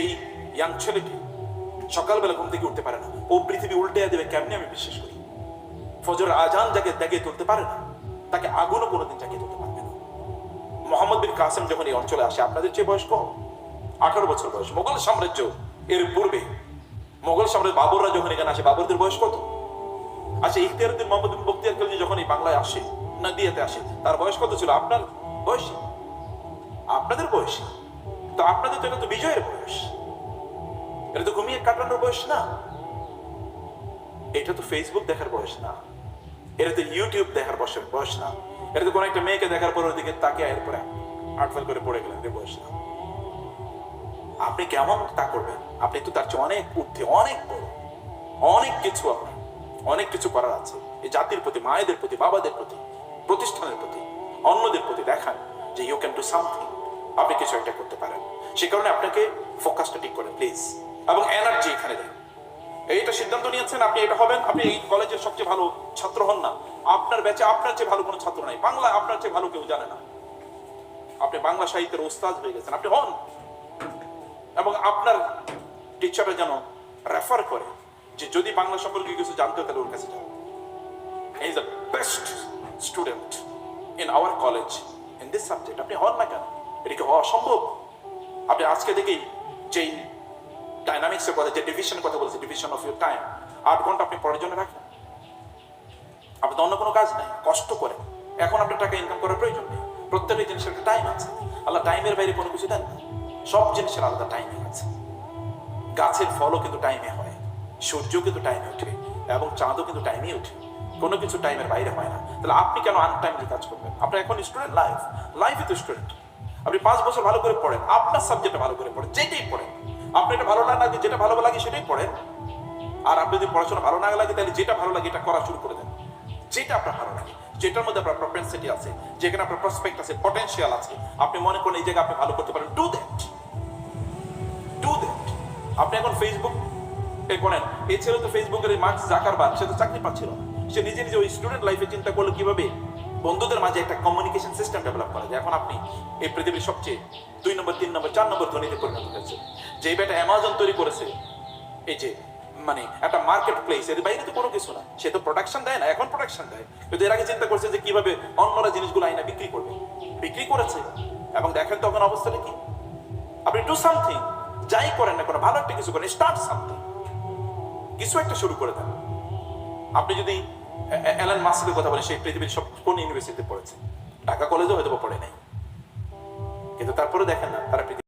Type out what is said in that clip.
যেই ইয়াং ছেলেটি সকালবেলা ঘুম থেকে উঠতে পারে না। ও পৃথিবী উল্টে দেবে কেমনি আমি বিশ্বাস করি? ফজর আজান যাকে জাগিয়ে তুলতে পারে না, তাকে আগুনও কোনোদিন জাগিয়ে তুলতে পারবে না। মোহাম্মদ বিন কাসেম যখন এই অঞ্চলে আসে, আপনাদের চেয়ে বয়স কম আঠারো বছর বয়স, মোগল সাম্রাজ্য এর পূর্বে। মোগল সাম্রাজ্য, বাবররা যখন এখানে আসে, বাবরদের বয়স কত? আচ্ছা ইখতিয়ারুদ্দিন মোহাম্মদ বিন বখতিয়ার খলজি যখন এই বাংলায় আসে, নদিয়াতে আসে, তার বয়স কত ছিল? আপনার বয়স? আপনাদের বয়স? তো আপনাদের তো এটা তো বিজয়ের বয়স। এটা তো ঘুমিয়ে কাটানোর বয়স না। এটা তো ফেসবুক দেখার বয়স না। এটা তো ইউটিউব দেখার বয়সের বয়স না। এটা তো কোনো একটা মেয়েকে দেখার পর ওদিকে তাকে এরপরে আটফেল করে পড়ে গেলেন এটা বয়স না। আপনি কেমন তা করবেন? আপনি তো তার চেয়ে অনেক ঊর্ধ্বে, অনেক বড়। অনেক কিছু আপনার, অনেক কিছু করার আছে। এই জাতির প্রতি, মায়েদের প্রতি, বাবাদের প্রতি, প্রতিষ্ঠানের প্রতি, অন্যদের প্রতি দেখান যে ইউ ক্যান ডু সামথিং আপনি কিছু একটা করতে পারেন। সে কারণে আপনাকে ফোকাসটা ঠিক করেন প্লিজ এবং এনার্জি এখানে দেন। এইটা সিদ্ধান্ত নিয়েছেন, আপনি এটা হবেন। আপনি এই কলেজের সবচেয়ে ভালো ছাত্র হন না। আপনার ব্যাচে আপনার চেয়ে ভালো কোনো ছাত্র নাই। বাংলা আপনার চেয়ে ভালো কেউ জানে না। আপনি বাংলা সাহিত্যের ওস্তাদ হয়ে গেছেন। আপনি হন। এবং আপনার টিচাররা যেন রেফার করে যে যদি বাংলা সম্পর্কে কিছু জানতে তাহলে ওর কাছে যাও। Is the best student in our college in this subject আপনি হন না কেন? এটা কি হওয়া সম্ভব আপনি আজকে দেখেই যেই ডাইনামিক্সের কথা, যে ডিভিশনের কথা বলেছে ডিভিশন অফ ইউর টাইম আট ঘণ্টা আপনি পড়ার জন্য রাখেন। আপনি তো অন্য কোনো কাজ নাই, কষ্ট করে এখন আপনার টাকা ইনকাম করার প্রয়োজন নেই। প্রত্যেকটা জিনিসের একটা টাইম আছে। আল্লাহ টাইমের বাইরে কোনো কিছু দেন সব জিনিসের আলাদা টাইমে আছে। গাছের ফলও কিন্তু টাইমে হয়। সূর্য কিন্তু টাইমে ওঠে। এবং চাঁদও কিন্তু টাইমে ওঠে। কোনো কিছু টাইমের বাইরে হয় না। তাহলে আপনি কেন আনটাইমলি কাজ করবেন? আপনার এখন স্টুডেন্ট লাইফ লাইফে তো স্টুডেন্ট আপনি পাঁচ বছর ভালো করে পড়েন, আপনার সাবজেক্টে ভালো করে পড়েন, যেটাই পড়েন। আপনি এটা ভালো না লাগে, যেটা ভালো লাগে সেটাই পড়েন। আর আপনি যদি পড়াশোনা ভালো না লাগে, তাহলে যেটা ভালো লাগে এটা করা শুরু করে দেন। যেটা আপনার ভালো লাগে, যেটার মধ্যে আপনার প্রপেন্সিটি আছে, যেখানে আপনার প্রসপেক্ট আছে পটেনশিয়াল আছে, আপনি মনে করেন এই জায়গায় আপনি ভালো করতে পারেন ডু দ্যাট ডু দ্যাট আপনি এখন ফেসবুক এ করেন এই ছেলে তো ফেসবুকের মার্কস জাকারবার সে তো চাকরি পাচ্ছিল সে নিজে নিজে ওই স্টুডেন্ট লাইফে চিন্তা করল কীভাবে বন্ধুদের মাঝে একটা কমিউনিকেশন সিস্টেম ডেভেলপ করা যায় এখন আপনি এই পৃথিবীর সবচেয়ে দুই নম্বর, তিন নম্বর, চার নম্বর ধনীতে পরিণত হয়েছে। যে বেটা অ্যামাজন তৈরি করেছে, এই যে মানে একটা মার্কেট প্লেস এর বাইরে তো কোনো কিছু না। সে তো প্রোডাকশন দেয় না, এখন প্রোডাকশন দেয়। কিন্তু এর আগে চিন্তা করছে যে কীভাবে অন্যরা জিনিসগুলো আইনা বিক্রি করবে। বিক্রি করেছে, এবং দেখেন তখন অবস্থাটা কি? আপনি ডু সামথিং যাই করেন না কোনো, ভালো একটা কিছু করেন স্টার্ট সামথিং কিছু একটা শুরু করে দেন। আপনি যদি অ্যালান মাস্কের কথা বলে সেই পৃথিবীর সব কোন ইউনিভার্সিটিতে পড়েছে? ঢাকা কলেজেও হয়তো পড়ে নাই। কিন্তু তারপরে দেখেন না, তারা